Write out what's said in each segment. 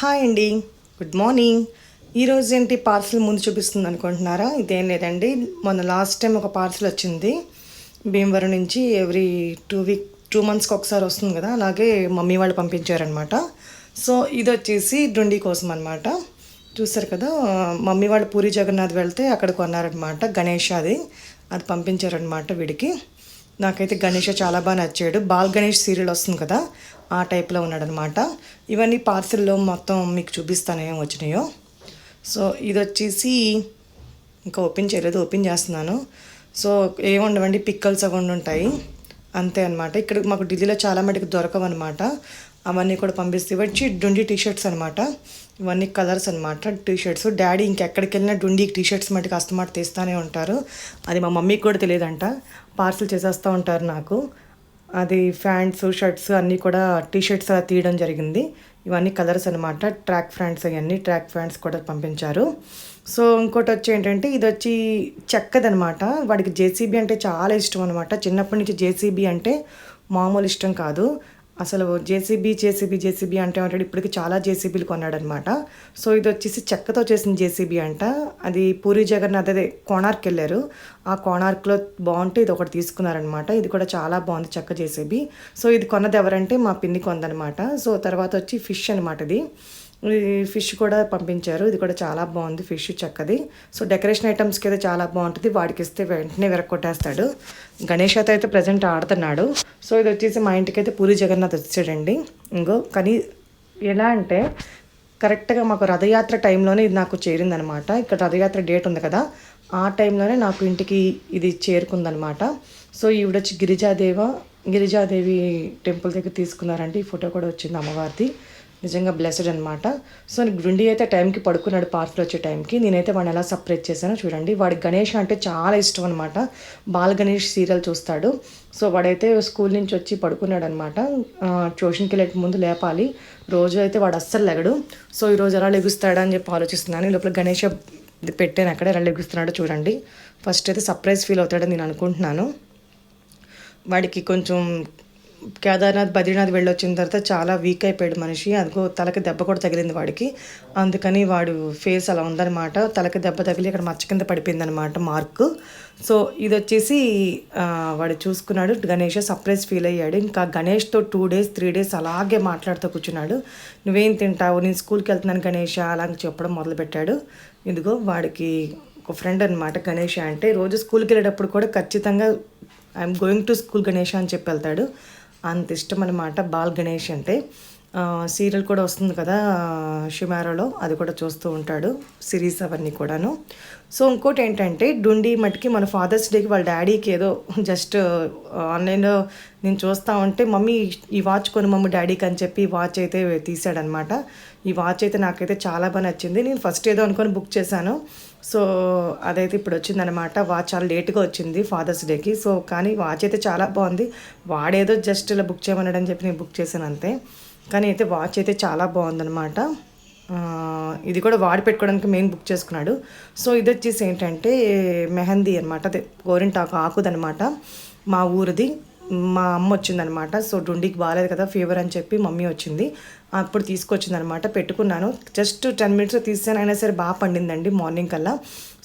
Hi అండి. Good morning. ఈరోజు ఏంటి పార్సిల్ ముందు చూపిస్తుంది అనుకుంటున్నారా? ఇదేం లేదండి. మొన్న లాస్ట్ టైం ఒక పార్సిల్ వచ్చింది. భీమవరం నుంచి ఎవ్రీ టూ వీక్ టూ మంత్స్కి ఒకసారి వస్తుంది కదా? అలాగే మమ్మీ వాళ్ళు పంపించారనమాట సో ఇది వచ్చేసి డుండి కోసం అనమాట చూసారు కదా? మమ్మీ వాళ్ళు పూరి జగన్నాథ్ వెళ్తే అక్కడ కొన్నారనమాట గణేష్ అది. అది పంపించారనమాట వీడికి. నాకైతే గణేష్ చాలా బాగా నచ్చాడు. బాల్ గణేష్ సీరియల్ వస్తుంది కదా ఆ టైప్లో ఉన్నాడనమాట ఇవన్నీ పార్సిల్లో మొత్తం మీకు చూపిస్తాను ఏం వచ్చినాయో. సో ఇది వచ్చేసి ఇంకా ఓపెన్ చేయలేదు ఓపెన్ చేస్తున్నాను. సో ఏముండవండి పిక్కల్స్ అవి ఉంటాయి. అంతే అనమాట ఇక్కడ మాకు ఢిల్లీలో చాలా మటుకు దొరకవు అనమాట అవన్నీ కూడా పంపిస్తే వచ్చి డుండి టీ షర్ట్స్ అనమాట ఇవన్నీ కలర్స్ అనమాట టీ షర్ట్స్ డాడీ ఇంకెక్కడికి వెళ్ళినా డుండీకి టీ షర్ట్స్ మటుకు అస్తమాట తీస్తూనే ఉంటారు. అది మా మమ్మీకి కూడా తెలియదంట. పార్సల్ చేసేస్తూ ఉంటారు నాకు. అది ప్యాంట్స్ షర్ట్స్ అన్నీ కూడా టీ షర్ట్స్ అలా తీయడం జరిగింది. ఇవన్నీ కలర్స్ అనమాట ట్రాక్ ఫ్యాంట్స్ అవన్నీ ట్రాక్ ఫ్యాంట్స్ కూడా పంపించారు. సో ఇంకోటి వచ్చి ఏంటంటే ఇది వచ్చి చెక్కదనమాట వాడికి జేసీబీ అంటే చాలా ఇష్టం అనమాట చిన్నప్పటి నుంచి జేసీబీ అంటే మామూలు ఇష్టం కాదు. అసలు జేసీబీ జేసీబీ జేసీబీ అంటే ఉంటాడు ఇప్పటికి చాలా జేసీబీలు కొన్నాడనమాట. సో ఇది వచ్చేసి చెక్కతో చేసిన జేసీబీ అంట. అది పూరి జగన్నాథ్ అదే కోణార్క్ వెళ్ళారు. ఆ కోణార్క్లో బాగుంటే ఇది ఒకటి తీసుకున్నారనమాట. ఇది కూడా చాలా బాగుంది చెక్క జేసీబీ. సో ఇది కొన్నది ఎవరంటే మా పిన్ని కొందనమాట. సో తర్వాత వచ్చి ఫిష్ అనమాట ఇది. ఫిష్ కూడా పంపించారు. ఇది కూడా చాలా బాగుంది ఫిష్ చెక్కది. సో డెకరేషన్ ఐటమ్స్కి అయితే చాలా బాగుంటుంది. వాడికి ఇస్తే వెంటనే విరక్కొట్టేస్తాడు. గణేష్ అయితే అయితే ప్రజెంట్ ఆడుతున్నాడు. సో ఇది వచ్చేసి మా ఇంటికి అయితే పూరి జగన్నాథ్ వచ్చాడండి. ఇంకో కానీ ఎలా అంటే కరెక్ట్గా మాకు రథయాత్ర టైంలోనే ఇది నాకు చేరిందనమాట. ఇక్కడ రథయాత్ర డేట్ ఉంది కదా. ఆ టైంలోనే నాకు ఇంటికి ఇది చేరుకుందనమాట. సో ఈవిడొచ్చి గిరిజాదేవ గిరిజాదేవి టెంపుల్ దగ్గర తీసుకున్నారంటే ఈ ఫోటో కూడా వచ్చింది అమ్మవారిది. నిజంగా బ్లెస్డ్ అనమాట సో గుండి అయితే టైంకి పడుకున్నాడు పార్సల్ వచ్చే టైంకి. నేనైతే వాడిని ఎలా సపరేట్ చేశానో చూడండి. వాడి గణేష్ అంటే చాలా ఇష్టం అనమాట బాల్ గణేష్ సీరియల్ చూస్తాడు. సో వాడైతే స్కూల్ నుంచి వచ్చి పడుకున్నాడు అనమాట ట్యూషన్కి వెళ్ళే ముందు లేపాలి. రోజు అయితే వాడు అస్సలు లెగడు. సో ఈరోజు ఎలా లెగుస్తాడా అని చెప్పి ఆలోచిస్తున్నాను. లోపల గణేష్ పెట్టాను అక్కడ ఎలా లెగుస్తున్నాడో చూడండి. ఫస్ట్ అయితే సర్ప్రైజ్ ఫీల్ అవుతాడని నేను అనుకుంటున్నాను. వాడికి కొంచెం కేదార్నాథ్ బద్రీనాథ్ వెళ్ళొచ్చిన తర్వాత చాలా వీక్ అయిపోయాడు మనిషి. అదిగో తలకి దెబ్బ కూడా తగిలింది వాడికి. అందుకని వాడు ఫేస్ అలా ఉందన్నమాట. తలకి దెబ్బ తగిలి అక్కడ మచ్చ కింద పడిపోయింది అనమాట మార్క్ సో ఇది వచ్చేసి వాడు చూసుకున్నాడు. గణేష్ సర్ప్రైజ్ ఫీల్ అయ్యాడు. ఇంకా గణేష్తో టూ డేస్ త్రీ డేస్ అలాగే మాట్లాడుతూ కూర్చున్నాడు. నువ్వేం తింటావు? నేను స్కూల్కి వెళ్తున్నాను గణేష్ అలా అని చెప్పడం మొదలుపెట్టాడు. ఇదిగో వాడికి ఒక ఫ్రెండ్ అనమాట గణేష్ అంటే రోజు స్కూల్కి వెళ్ళేటప్పుడు కూడా ఖచ్చితంగా I'm going to school Ganesh అని చెప్పి వెళ్తాడు. అంత ఇష్టం అనమాట బాల్ గణేష్ అంటే సీరియల్ కూడా వస్తుంది కదా షిమారోలో అది కూడా చూస్తూ ఉంటాడు సిరీస్ అవన్నీ కూడాను. సో ఇంకోటి ఏంటంటే డుండి మటుకి మన ఫాదర్స్ డేకి వాళ్ళ డాడీకి ఏదో జస్ట్ ఆన్లైన్లో నేను చూస్తూ ఉంటే మమ్మీ ఈ వాచ్ కొని మమ్మీ డాడీకి అని చెప్పి వాచ్ అయితే తీసాడనమాట ఈ వాచ్ అయితే నాకైతే చాలా బాగా నచ్చింది. నేను ఫస్ట్ ఏదో అనుకొని బుక్ చేశాను. సో అదైతే ఇప్పుడు వచ్చిందనమాట వాచ్ చాలా లేట్గా వచ్చింది ఫాదర్స్ డేకి సో కానీ వాచ్ అయితే చాలా బాగుంది. వాడేదో జస్ట్ ఇలా బుక్ చేయమన్నాడని చెప్పి నేను బుక్ చేశాను అంతే. కానీ అయితే వాచ్ అయితే చాలా బాగుందనమాట ఇది కూడా వాడి పెట్టుకోవడానికి మెయిన్ బుక్ చేసుకున్నాడు. సో ఇది వచ్చేసి ఏంటంటే మెహందీ అనమాట అదే గోరింటాకు ఆకుదనమాట మా ఊరిది. మా అమ్మ వచ్చిందనమాట సో డుండికి బాగాలేదు కదా ఫీవర్ అని చెప్పి మమ్మీ వచ్చింది. అప్పుడు తీసుకొచ్చిందనమాట పెట్టుకున్నాను. జస్ట్ టెన్ మినిట్స్ తీసాను అయినా సరే బాగా పండిందండి మార్నింగ్ కల్లా.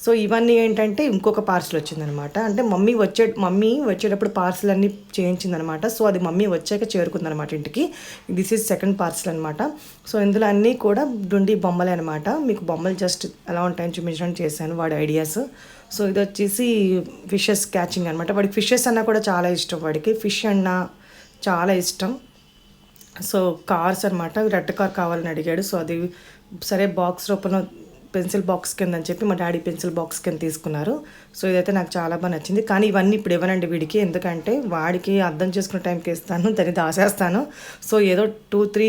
సో ఇవన్నీ ఏంటంటే ఇంకొక పార్సల్ వచ్చిందనమాట అంటే మమ్మీ వచ్చే మమ్మీ వచ్చేటప్పుడు పార్సల్ అన్నీ చేయించిందనమాట సో అది మమ్మీ వచ్చాక చేరుకుందనమాట ఇంటికి. దిస్ ఈజ్ సెకండ్ పార్సల్ అనమాట సో ఇందులో అన్నీ కూడా డుండి బొమ్మలే అనమాట మీకు బొమ్మలు జస్ట్ ఎలా ఉంటాయని చూపించడానికి చేశాను వాడి ఐడియాస్. సో ఇది వచ్చేసి ఫిషెస్ క్యాచింగ్ అనమాట వాడికి ఫిషెస్ అన్నా కూడా చాలా ఇష్టం వాడికి. ఫిష్ అన్నా చాలా ఇష్టం. సో కార్స్ అనమాట రెడ్ కార్ కావాలని అడిగాడు. సో అది సరే బాక్స్ రూపంలో పెన్సిల్ బాక్స్ కింద అని చెప్పి మా డాడీ పెన్సిల్ బాక్స్ కింద తీసుకున్నారు. సో ఇదైతే నాకు చాలా బాగా నచ్చింది. కానీ ఇవన్నీ ఇప్పుడు ఇవ్వనండి వీడికి. ఎందుకంటే వాడికి అర్థం చేసుకునే టైంకి ఇస్తాను దాన్ని దాసేస్తాను. సో ఏదో టూ త్రీ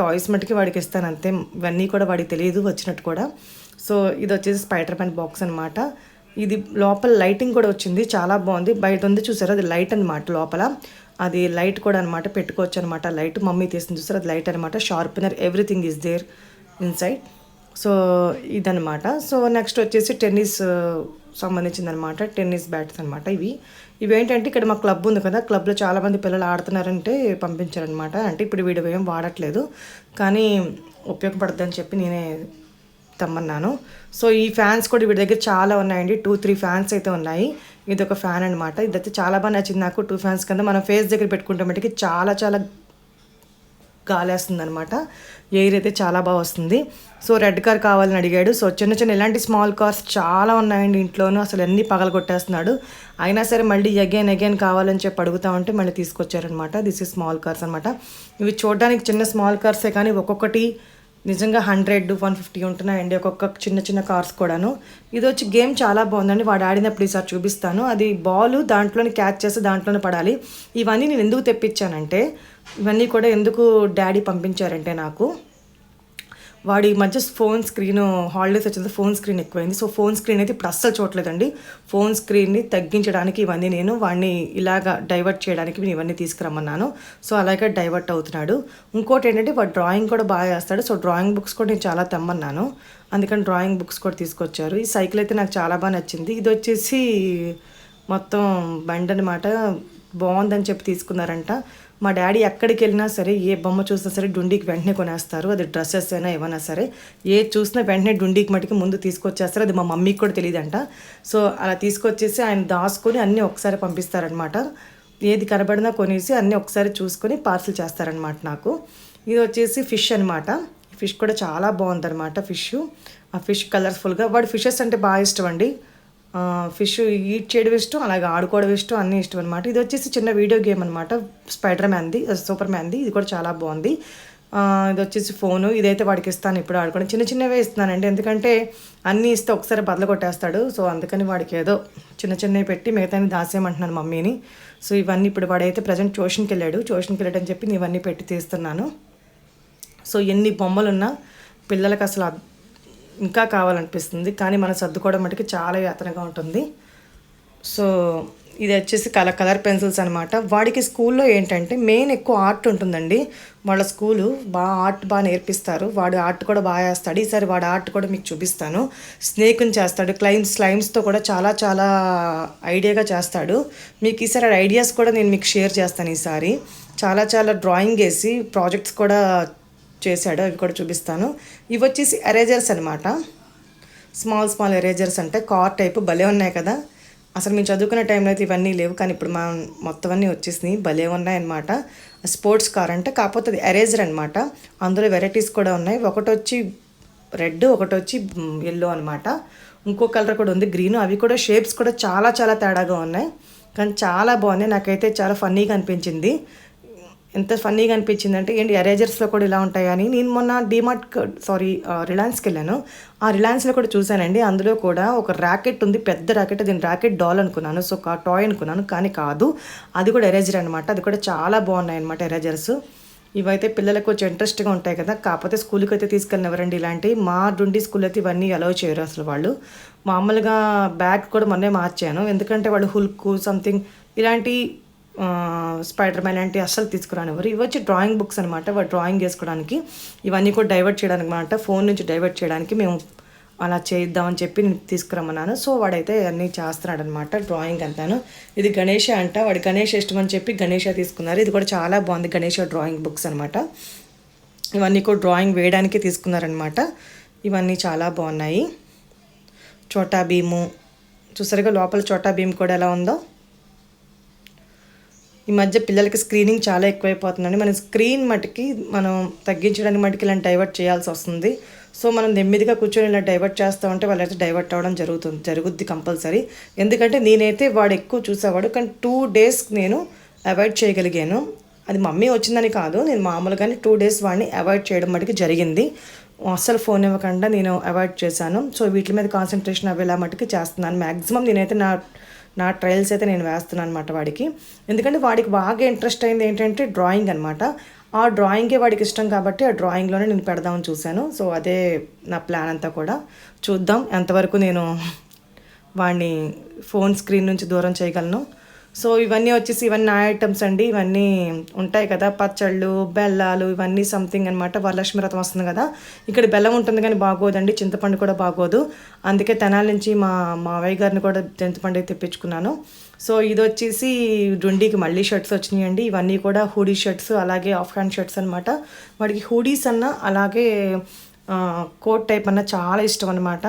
టాయ్స్ మట్టుకి వాడికి ఇస్తాను అంతే. ఇవన్నీ కూడా వాడికి తెలియదు వచ్చినట్టు కూడా. సో ఇది వచ్చేసి స్పైడర్ మ్యాన్ బాక్స్ అనమాట ఇది లోపల లైటింగ్ కూడా వచ్చింది చాలా బాగుంది. బయట ఉంది చూసారు అది లైట్ అనమాట లోపల. అది లైట్ కూడా అనమాట పెట్టుకోవచ్చు అనమాట లైట్ మమ్మీ తీసింది చూస్తారు అది లైట్ అనమాట sharpener everything is there inside so ఇదనమాట సో నెక్స్ట్ వచ్చేసి టెన్నిస్ uh, సంబంధించిందనమాట టెన్నిస్ బ్యాట్స్ అనమాట ఇవి. ఇవేంటంటే ఇక్కడ మా క్లబ్ ఉంది కదా. క్లబ్లో చాలామంది పిల్లలు ఆడుతున్నారంటే పంపించారనమాట అంటే ఇప్పుడు వీడు ఏం వాడట్లేదు. కానీ ఉపయోగపడుతుందని చెప్పి నేనే తెమ్మన్నాను. సో ఈ ఫ్యాన్స్ కూడా వీడి దగ్గర చాలా ఉన్నాయండి. టూ త్రీ ఫ్యాన్స్ అయితే ఉన్నాయి. ఇది ఒక ఫ్యాన్ అనమాట ఇదైతే చాలా బాగా నచ్చింది నాకు టూ ఫ్యాన్స్ కింద మనం ఫేస్ దగ్గర పెట్టుకుంటే మటుకి చాలా చాలా గాలేస్తుంది అనమాట ఎయిర్ అయితే చాలా బాగా వస్తుంది. సో రెడ్ కార్ కావాలని అడిగాడు. సో చిన్న చిన్న ఇలాంటి స్మాల్ కార్స్ చాలా ఉన్నాయండి ఇంట్లోనూ. అసలు అన్నీ పగల కొట్టేస్తున్నాడు అయినా సరే మళ్ళీ అగైన్ అగైన్ కావాలని చెప్పి అడుగుతా ఉంటే మళ్ళీ తీసుకొచ్చారనమాట దిస్ ఇస్ స్మాల్ కార్స్ అనమాట ఇవి చూడడానికి చిన్న స్మాల్ కార్సే కానీ ఒక్కొక్కటి నిజంగా హండ్రెడ్ వన్ ఫిఫ్టీ ఉంటున్నాయండి ఒక్కొక్క చిన్న చిన్న కార్స్ కూడాను. ఇది వచ్చి గేమ్ చాలా బాగుందండి. వాడు ఆడినప్పుడు ఈసారి చూపిస్తాను. అది బాల్ దాంట్లోనే క్యాచ్ చేసి దాంట్లోనే పడాలి. ఇవన్నీ నేను ఎందుకు తెప్పించానంటే ఇవన్నీ కూడా ఎందుకు డాడీ పంపించారంటే నాకు వాడి ఈ మధ్య ఫోన్ స్క్రీన్ హాలిడేస్ వచ్చింది ఫోన్ స్క్రీన్ ఎక్కువైంది. సో ఫోన్ స్క్రీన్ అయితే ఇప్పుడు అస్సలు చూడలేదండి ఫోన్ స్క్రీన్ని తగ్గించడానికి ఇవన్నీ నేను వాడిని ఇలాగా డైవర్ట్ చేయడానికి నేను ఇవన్నీ తీసుకురమ్మన్నాను. సో అలాగే డైవర్ట్ అవుతున్నాడు. ఇంకోటి ఏంటంటే వాడు డ్రాయింగ్ కూడా బాగా వేస్తాడు సో డ్రాయింగ్ బుక్స్ కూడా నేను చాలా తెమ్మన్నాను. అందుకని డ్రాయింగ్ బుక్స్ కూడా తీసుకొచ్చారు. ఈ సైకిల్ అయితే నాకు చాలా బాగా నచ్చింది. ఇది వచ్చేసి మొత్తం బండి అనమాట బాగుందని చెప్పి తీసుకున్నారంట. మా డాడీ ఎక్కడికి వెళ్ళినా సరే ఏ బొమ్మ చూసినా సరే డుండీకి వెంటనే కొనేస్తారు. అది డ్రెస్సెస్ అయినా ఏమైనా సరే. ఏ చూసినా వెంటనే డుండీకి మటుకు ముందు తీసుకొచ్చేస్తారు. అది మా మమ్మీకి కూడా తెలియదంట. సో అలా తీసుకొచ్చేసి ఆయన దాచుకొని అన్నీ ఒకసారి పంపిస్తారనమాట ఏది కనబడినా కొనేసి అన్నీ ఒకసారి చూసుకొని పార్సిల్ చేస్తారనమాట నాకు. ఇది వచ్చేసి ఫిష్ అనమాట ఫిష్ కూడా చాలా బాగుందన్నమాట ఫిష్. ఆ ఫిష్ కలర్ఫుల్గా వాడు ఫిషెస్ అంటే బాగా ఇష్టం అండి. ఫిష్ ఈట్ చేయడం ఇష్టం అలాగే ఆడుకోవడం ఇష్టం అన్నీ ఇష్టం అనమాట ఇది వచ్చేసి చిన్న వీడియో గేమ్ అనమాట స్పైడర్ మ్యాన్ది సూపర్ మ్యాన్ది ఇది కూడా చాలా బాగుంది. ఇది వచ్చేసి ఫోను. ఇదైతే వాడికి ఇస్తాను ఇప్పుడు ఆడుకోవడం చిన్న చిన్నవే ఇస్తున్నానండి. ఎందుకంటే అన్నీ ఇస్తే ఒకసారి బదులు కొట్టేస్తాడు. సో అందుకని వాడికి ఏదో చిన్న చిన్నవి పెట్టి మిగతాని దాసేయమంటున్నాను మమ్మీని. సో ఇవన్నీ ఇప్పుడు వాడైతే ప్రజెంట్ ట్యూషన్కి వెళ్ళాడు. ట్యూషన్కి వెళ్ళాడని చెప్పి నేను ఇవన్నీ పెట్టి తీస్తున్నాను. సో ఎన్ని బొమ్మలు ఉన్నా అసలు ఇంకా కావాలనిపిస్తుంది కానీ మనం సర్దుకోవడం మటుకు చాలా యాతనగా ఉంటుంది. సో ఇది వచ్చేసి కలర్ కలర్ పెన్సిల్స్ అనమాట వాడికి స్కూల్లో ఏంటంటే మెయిన్ ఎక్కువ ఆర్ట్ ఉంటుందండి. వాళ్ళ స్కూలు బాగా ఆర్ట్ బాగా నేర్పిస్తారు. వాడు ఆర్ట్ కూడా బాగా వేస్తాడు ఈసారి వాడు ఆర్ట్ కూడా మీకు చూపిస్తాను. స్నేక్ని చేస్తాడు. క్లైమ్స్ స్లైమ్స్తో కూడా చాలా చాలా ఐడియాగా చేస్తాడు. మీకు ఈసారి ఐడియాస్ కూడా నేను మీకు షేర్ చేస్తాను ఈసారి. చాలా చాలా డ్రాయింగ్ వేసి ప్రాజెక్ట్స్ కూడా చేశాడు అవి కూడా చూపిస్తాను. ఇవి వచ్చేసి ఎరేజర్స్ అనమాట స్మాల్ స్మాల్ ఎరేజర్స్ అంటే కార్ టైప్ భలే ఉన్నాయి కదా. అసలు మేము చదువుకునే టైంలో అయితే ఇవన్నీ లేవు కానీ ఇప్పుడు మా మొత్తం అన్నీ వచ్చేసినాయి. భలే ఉన్నాయి అనమాట స్పోర్ట్స్ కార్ అంటే కాకపోతే అది ఎరేజర్ అనమాట అందులో వెరైటీస్ కూడా ఉన్నాయి. ఒకటి వచ్చి రెడ్ ఒకటి వచ్చి ఎల్లో అనమాట ఇంకో కలర్ కూడా ఉంది గ్రీన్. అవి కూడా షేప్స్ కూడా చాలా చాలా తేడాగా ఉన్నాయి. కానీ చాలా బాగున్నాయి. నాకైతే చాలా ఫన్నీగా అనిపించింది. ఎంత ఫన్నీగా అనిపించింది అంటే ఏంటి ఎరేజర్స్లో కూడా ఇలా ఉంటాయి అని. నేను మొన్న డిమార్ట్ సారీ రిలయన్స్కి వెళ్ళాను ఆ రిలయన్స్లో కూడా చూశానండి. అందులో కూడా ఒక ర్యాకెట్ ఉంది పెద్ద ర్యాకెట్ దీని ర్యాకెట్ డాల్ అనుకున్నాను. సో టాయ్ అనుకున్నాను కానీ కాదు. అది కూడా ఎరేజర్ అనమాట అది కూడా చాలా బాగున్నాయి అనమాట ఎరేజర్స్. ఇవైతే పిల్లలకు కొంచెం ఇంట్రెస్ట్గా ఉంటాయి కదా. కాకపోతే స్కూల్కి అయితే తీసుకెళ్ళినవరండి ఇలాంటివి మా డుండి స్కూల్ అయితే ఇవన్నీ అలౌ చేయరు అసలు వాళ్ళు. మామూలుగా బ్యాగ్ కూడా మొన్నే మార్చాను. ఎందుకంటే వాళ్ళు హుల్క్ సంథింగ్ ఇలాంటి స్పైడర్ మ్యాన్ లాంటివి అస్సలు తీసుకురానివ్వరు ఇవి వచ్చి డ్రాయింగ్ బుక్స్ అనమాట వాడు డ్రాయింగ్ వేసుకోవడానికి ఇవన్నీ కూడా డైవర్ట్ చేయడానికి అనమాట ఫోన్ నుంచి డైవర్ట్ చేయడానికి మేము అలా చేద్దామని చెప్పి నేను తీసుకురమ్మన్నాను. సో వాడైతే అన్నీ చేస్తున్నాడు అనమాట డ్రాయింగ్ అంతాను. ఇది గణేష అంట. వాడు గణేష్ ఇష్టం అని చెప్పి గణేష తీసుకున్నారు. ఇది కూడా చాలా బాగుంది గణేష డ్రాయింగ్ బుక్స్ అనమాట ఇవన్నీ కూడా డ్రాయింగ్ వేయడానికి తీసుకున్నారనమాట ఇవన్నీ చాలా బాగున్నాయి. చోటా భీము. చూసారుగా లోపల చోటా భీమ్ కూడా ఎలా ఉందో? ఈ మధ్య పిల్లలకి స్క్రీనింగ్ చాలా ఎక్కువైపోతుందండి. మన స్క్రీన్ మటుకి మనం తగ్గించడానికి మటుకి ఇలా డైవర్ట్ చేయాల్సి వస్తుంది. సో మనం నెమ్మదిగా కూర్చొని ఇలా డైవర్ట్ చేస్తూ ఉంటే వాళ్ళైతే డైవర్ట్ అవ్వడం జరుగుతుంది జరుగుద్ది కంపల్సరీ ఎందుకంటే నేనైతే వాడు ఎక్కువ చూసేవాడు. కానీ టూ డేస్ నేను అవాయిడ్ చేయగలిగాను. అది మమ్మీ వచ్చిందని కాదు. నేను మామూలుగానే టూ డేస్ వాడిని అవాయిడ్ చేయడం మటుకు జరిగింది. అస్సలు ఫోన్ ఇవ్వకుండా నేను అవాయిడ్ చేశాను. సో వీటి మీద కాన్సన్ట్రేషన్ అవ్వేలా మటుకు చేస్తున్నాను. మ్యాక్సిమం నేనైతే నా నా ట్రయల్స్ అయితే నేను వేస్తున్నాను అనమాట వాడికి. ఎందుకంటే వాడికి బాగా ఇంట్రెస్ట్ అయింది ఏంటంటే డ్రాయింగ్ అనమాట ఆ డ్రాయింగే వాడికి ఇష్టం కాబట్టి ఆ డ్రాయింగ్లోనే నేను పెడదామని చూశాను. సో అదే నా ప్లాన్ అంతా కూడా. చూద్దాం ఎంతవరకు నేను వాడిని ఫోన్ స్క్రీన్ నుంచి దూరం చేయగలను. సో ఇవన్నీ వచ్చేసి ఇవన్నీ ఐటమ్స్ అండి. ఇవన్నీ ఉంటాయి కదా పచ్చళ్ళు బెల్లాలు ఇవన్నీ సంథింగ్ అనమాట వరలక్ష్మి వ్రతం వస్తుంది కదా ఇక్కడ బెల్లం ఉంటుంది కానీ బాగోదండి చింతపండు కూడా బాగోదు. అందుకే తెనాల నుంచి మా మావయ్య గారిని కూడా చింతపండు తెప్పించుకున్నాను. సో ఇది వచ్చేసి డుండీకి మళ్ళీ షర్ట్స్ వచ్చినాయండి. ఇవన్నీ కూడా హూడీ షర్ట్స్ అలాగే ఆఫ్ హ్యాండ్ షర్ట్స్ అనమాట వాడికి హూడీస్ అన్న అలాగే కోట్ టైప్ అన్న చాలా ఇష్టం అనమాట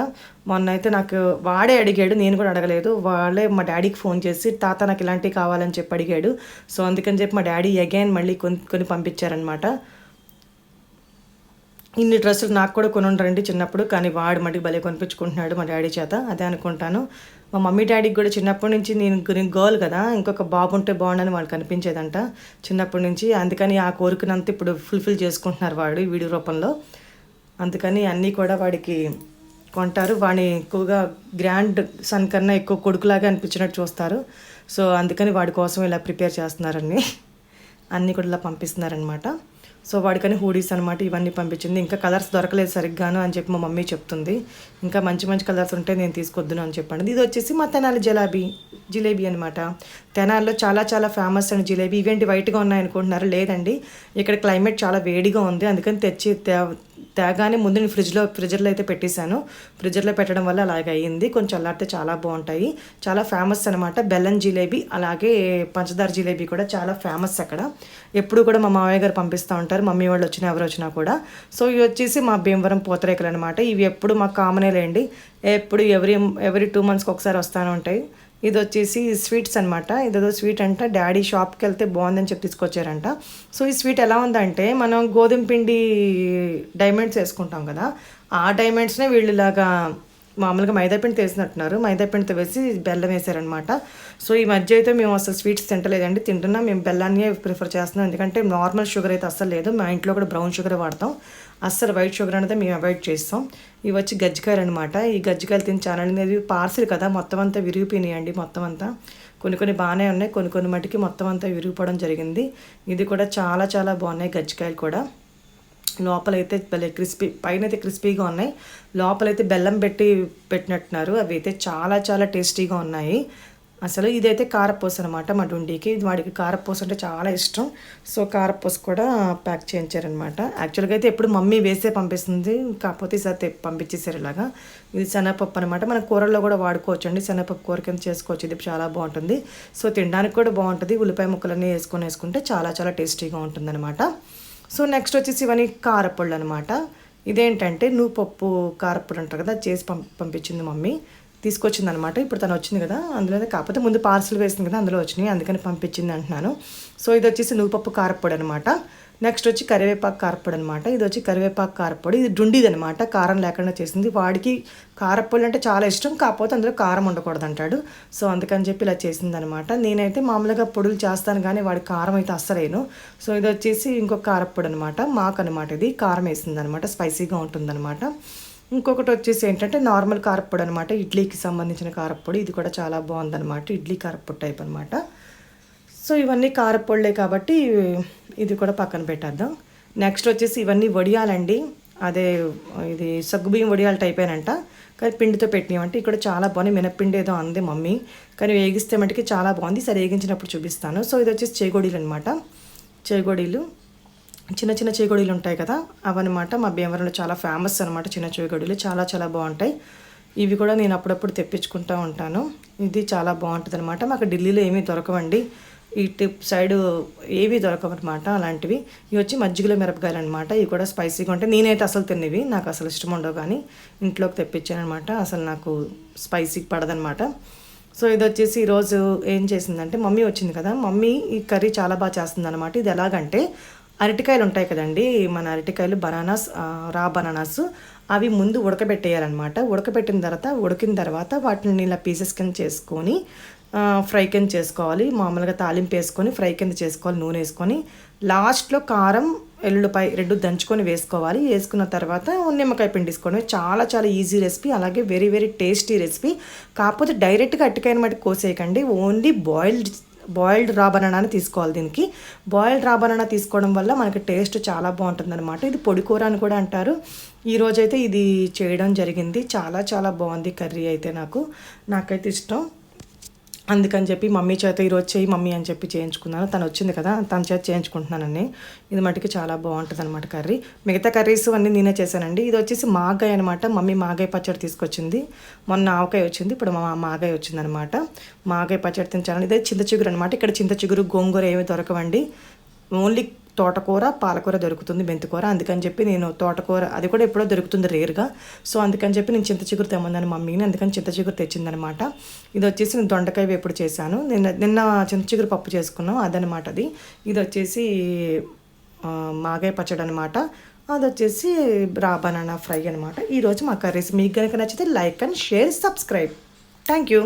మొన్న అయితే నాకు వాడే అడిగాడు నేను కూడా అడగలేదు. వాళ్ళే మా డాడీకి ఫోన్ చేసి తాత నాకు ఇలాంటివి కావాలని చెప్పి అడిగాడు. సో అందుకని చెప్పి మా డాడీ అగైన్ మళ్ళీ కొని కొని పంపించారనమాట ఇన్ని డ్రెస్సులు నాకు కూడా కొనుండరండి చిన్నప్పుడు. కానీ వాడు మటుకు భలే కొనిపించుకుంటున్నాడు మా డాడీ చేత. అదే అనుకుంటాను. మా మమ్మీ డాడీకి కూడా చిన్నప్పటి నుంచి నేను నేను గర్ల్ కదా ఇంకొక బాబు ఉంటే బాగుండని వాళ్ళు కనిపించేదంట చిన్నప్పటి నుంచి. అందుకని ఆ కోరికనంతా ఇప్పుడు ఫుల్ఫిల్ చేసుకుంటున్నారు వాడు వీడియో రూపంలో. అందుకని అన్నీ కూడా వాడికి కొంటారు. వాడిని ఎక్కువగా గ్రాండ్ సన్ కన్నా ఎక్కువ కొడుకులాగా అనిపించినట్టు చూస్తారు. సో అందుకని వాడి కోసం ఇలా ప్రిపేర్ చేస్తున్నారని. అన్నీ కూడా ఇలా పంపిస్తున్నారనమాట సో వాడికని హూడీస్ అనమాట ఇవన్నీ పంపించింది. ఇంకా కలర్స్ దొరకలేదు సరిగ్గాను అని చెప్పి మా మమ్మీ చెప్తుంది. ఇంకా మంచి మంచి కలర్స్ ఉంటే నేను తీసుకొద్దును అని చెప్పండి. ఇది వచ్చేసి మా తెనాలి జలాబీ జిలేబీ అనమాట తెనాల్లో చాలా చాలా ఫేమస్ అండి జిలేబీ. ఇవేంటి వైట్గా ఉన్నాయి అనుకుంటున్నారు లేదండి. ఇక్కడ క్లైమేట్ చాలా వేడిగా ఉంది. అందుకని తెచ్చి తే తేగానే ముందు నేను ఫ్రిడ్జ్లో ఫ్రిడ్జర్లో అయితే పెట్టేశాను. ఫ్రిడ్జర్లో పెట్టడం వల్ల అలాగే అయ్యింది. కొంచెం అల్లాడితే చాలా బాగుంటాయి. చాలా ఫేమస్ అనమాట బెల్లం జిలేబీ అలాగే పంచదార జిలేబీ కూడా చాలా ఫేమస్ అక్కడ. ఎప్పుడు కూడా మా మామయ్య గారు పంపిస్తూ ఉంటారు. మమ్మీ వాళ్ళు వచ్చినా ఎవరు వచ్చినా కూడా. సో ఇవి వచ్చేసి మా భీమవరం పూతరేకలు అనమాట ఇవి ఎప్పుడు మాకు కామనే లేండి. ఎప్పుడు ఎవరి ఎవరి టూ మంత్స్కి ఒకసారి వస్తూనే ఉంటాయి. ఇది వచ్చేసి స్వీట్స్ అనమాట ఇదేదో స్వీట్ అంట. డాడీ షాప్కి వెళ్తే బాగుందని చెప్పి తీసుకొచ్చారంట. సో ఈ స్వీట్ ఎలా ఉందంటే మనం గోధుమ పిండి డైమండ్స్ వేసుకుంటాం కదా. ఆ డైమండ్స్నే వీళ్ళు ఇలాగా మామూలుగా మైదాపిండి వేసినట్టున్నారు మైదాపిండితో వేసి బెల్లం వేశారనమాట సో ఈ మధ్య అయితే మేము అసలు స్వీట్స్ తింటలేదండి. తింటున్నా. మేము బెల్లాన్ని ప్రిఫర్ చేస్తున్నాం. ఎందుకంటే నార్మల్ షుగర్ అయితే అస్సలు లేదు. మా ఇంట్లో కూడా బ్రౌన్ షుగర్ వాడతాం. అస్సలు వైట్ షుగర్ అనేది మేము అవాయిడ్ చేస్తాం. ఇవి వచ్చి గజ్జికాయలు అనమాట ఈ గజ్జికాయలు తిని చాలా అనేది పార్సిల్ కదా. మొత్తం అంతా విరిగిపోయినాయండి. మొత్తం అంతా. కొన్ని కొన్ని బాగానే ఉన్నాయి. కొన్ని కొన్ని మటుకి మొత్తం అంతా విరిగిపోవడం జరిగింది. ఇది కూడా చాలా చాలా బాగున్నాయి గజ్జికాయలు కూడా. లోపలైతే భలే క్రిస్పీ పైన అయితే క్రిస్పీగా ఉన్నాయి. లోపలైతే బెల్లం పెట్టి పెట్టినట్టున్నారు. అవి అయితే చాలా చాలా టేస్టీగా ఉన్నాయి. అసలు ఇదైతే కారపూస అనమాట మా డుండీకి. వాడికి కారపూస అంటే చాలా ఇష్టం. సో కారపూస కూడా ప్యాక్ చేయించారనమాట యాక్చువల్గా అయితే ఎప్పుడు మమ్మీ వేసే పంపిస్తుంది. కాకపోతే ఈసారి పంపించేసారు ఇలాగా. ఇది శనగపప్పు అనమాట మన కూరల్లో కూడా వాడుకోవచ్చు అండి శనగపప్పు కూర కింద చేసుకోవచ్చు. ఇది చాలా బాగుంటుంది. సో తినడానికి కూడా బాగుంటుంది. ఉల్లిపాయ ముక్కలన్నీ వేసుకొని వేసుకుంటే చాలా చాలా టేస్టీగా ఉంటుంది సో నెక్స్ట్ వచ్చేసి ఇవన్నీ కారపళ్ళు అనమాట ఇదేంటంటే నువ్వు పప్పు కారపొడి అంటారు కదా అది చేసి పంప్ పంపించింది మమ్మీ. తీసుకొచ్చింది అనమాట ఇప్పుడు తను వచ్చింది కదా అందులో కాకపోతే ముందు పార్సల్ వేసింది కదా అందులో వచ్చినాయి అందుకని పంపించింది అంటున్నాను. సో ఇది వచ్చేసి నువ్వుపప్పు కారపొడి అనమాట నెక్స్ట్ వచ్చి కరివేపాకు కారపొడి అనమాట ఇది వచ్చి కరివేపాకు కారపొడి. ఇది డుండిది అనమాట కారం లేకుండా చేసింది. వాడికి కారపొడి అంటే చాలా ఇష్టం. కాకపోతే అందులో కారం ఉండకూడదు అంటాడు సో అందుకని చెప్పి ఇలా చేసింది అనమాట నేనైతే మామూలుగా పొడులు చేస్తాను కానీ వాడి కారం అయితే అస్సలేను. సో ఇది వచ్చేసి ఇంకొక కారపొడి అనమాట మాకు అనమాట ఇది. కారం వేసింది అనమాట స్పైసీగా ఉంటుందన్నమాట. ఇంకొకటి వచ్చేసి ఏంటంటే నార్మల్ కారపొడి అనమాట ఇడ్లీకి సంబంధించిన కారపొడి. ఇది కూడా చాలా బాగుందన్నమాట. ఇడ్లీ కారపొడి టైప్ అనమాట సో ఇవన్నీ కారపొళ్ళే కాబట్టి ఇది కూడా పక్కన పెట్టేద్దాం. నెక్స్ట్ వచ్చేసి ఇవన్నీ వడియాలండి. అదే ఇది సగ్గుబియ్యం వడియాల టైప్ కానీ పిండితో పెట్టినామంటే ఇక్కడ చాలా బాగుంది మినప్పిండి ఏదో అంది మమ్మీ. కానీ వేగిస్తే మటుకి చాలా బాగుంది. సరే వేగించినప్పుడు చూపిస్తాను. సో ఇది వచ్చేసి చేగోడీలు అనమాట చేగోడీలు. చిన్న చిన్న చేగొడీలు ఉంటాయి కదా అవన్నమాట. మా భీమవరంలో చాలా ఫేమస్ అనమాట చిన్న చేగొడీలు. చాలా చాలా బాగుంటాయి. ఇవి కూడా నేను అప్పుడప్పుడు తెప్పించుకుంటూ ఉంటాను. ఇది చాలా బాగుంటుంది అనమాట మాకు ఢిల్లీలో ఏమీ దొరకవండి. ఈ టిప్ సైడ్ ఏవి దొరకవన్నమాట అలాంటివి. ఇవి వచ్చి మజ్జిగలో మిరపకాయలు అనమాట ఇవి కూడా స్పైసీగా ఉంటాయి నేనైతే అసలు తినేవి నాకు అసలు ఇష్టం ఉండవు కానీ ఇంట్లోకి తెప్పించాను అనమాట అసలు నాకు స్పైసీ పడదనమాట సో ఇది వచ్చేసి ఈరోజు ఏం చేసిందంటే మమ్మీ వచ్చింది కదా మమ్మీ ఈ కర్రీ చాలా బాగా చేస్తుంది అనమాట ఇది ఎలాగంటే అరటికాయలు ఉంటాయి కదండి మన అరటికాయలు బనానాస్ రా బనానాస్ అవి ముందు ఉడకబెట్టేయాలన్నమాట. ఉడకబెట్టిన తర్వాత ఉడికిన తర్వాత వాటిని ఇలా పీసెస్ కింద చేసుకొని ఫ్రై కింద చేసుకోవాలి. మామూలుగా తాలింపు వేసుకొని ఫ్రై కింద చేసుకోవాలి. నూనె వేసుకొని లాస్ట్లో కారం ఎల్లుల్లిపాయ రెండు దంచుకొని వేసుకోవాలి. వేసుకున్న తర్వాత నిమ్మకాయ పిండి వేసుకోవడం చాలా చాలా ఈజీ రెసిపీ. అలాగే వెరీ వెరీ టేస్టీ రెసిపీ. కాకపోతే డైరెక్ట్గా అట్టికాయని మట్టి కోసేయకండి. ఓన్లీ బాయిల్డ్ బాయిల్డ్ రా బనానాని తీసుకోవాలి దీనికి. బాయిల్డ్ రా బనానా తీసుకోవడం వల్ల మనకి టేస్ట్ చాలా బాగుంటుంది అనమాట ఇది పొడి కూర అని కూడా అంటారు. ఈరోజైతే ఇది చేయడం జరిగింది. చాలా చాలా బాగుంది కర్రీ అయితే నాకు. నాకైతే ఇష్టం. అందుకని చెప్పి మమ్మీ చేత ఈరోజు చేయి మమ్మీ అని చెప్పి చేయించుకున్నాను. తను వచ్చింది కదా తన చేత చేయించుకుంటున్నానండి. ఇది మటుకు చాలా బాగుంటుంది అనమాట కర్రీ. మిగతా కర్రీస్ అన్నీ నేనే చేశానండి. ఇది వచ్చేసి మాగాయ అనమాట మమ్మీ మాగాయ పచ్చడి తీసుకొచ్చింది. మొన్న ఆవకాయ వచ్చింది. ఇప్పుడు మా మాగాయ వచ్చింది అనమాట మాగాయ పచ్చడి తింటాను ఇదే చింత చిగురు అనమాట ఇక్కడ చింత చిగురు గోంగూర ఏమి దొరకవండి. ఓన్లీ తోటకూర పాలకూర దొరుకుతుంది మెంతికూర అందుకని చెప్పి నేను తోటకూర అది కూడా ఎప్పుడో దొరుకుతుంది రేరుగా. సో అందుకని చెప్పి నేను చింత చిగురు తెమ్మన్నాను మమ్మీని. అందుకని చింత చిగురు తెచ్చిందనమాట. ఇది వచ్చేసి నేను దొండకాయ వేపుడు చేశాను. నిన్న నిన్న చింత చిగురు పప్పు చేసుకున్నాం అదనమాట అది. ఇది వచ్చేసి మాగాయ పచ్చడి అనమాట. అది వచ్చేసి రా బనానా ఫ్రై అనమాట. ఈరోజు మా కర్రీస్ మీకు కనుక నచ్చితే like and share subscribe. Thank you.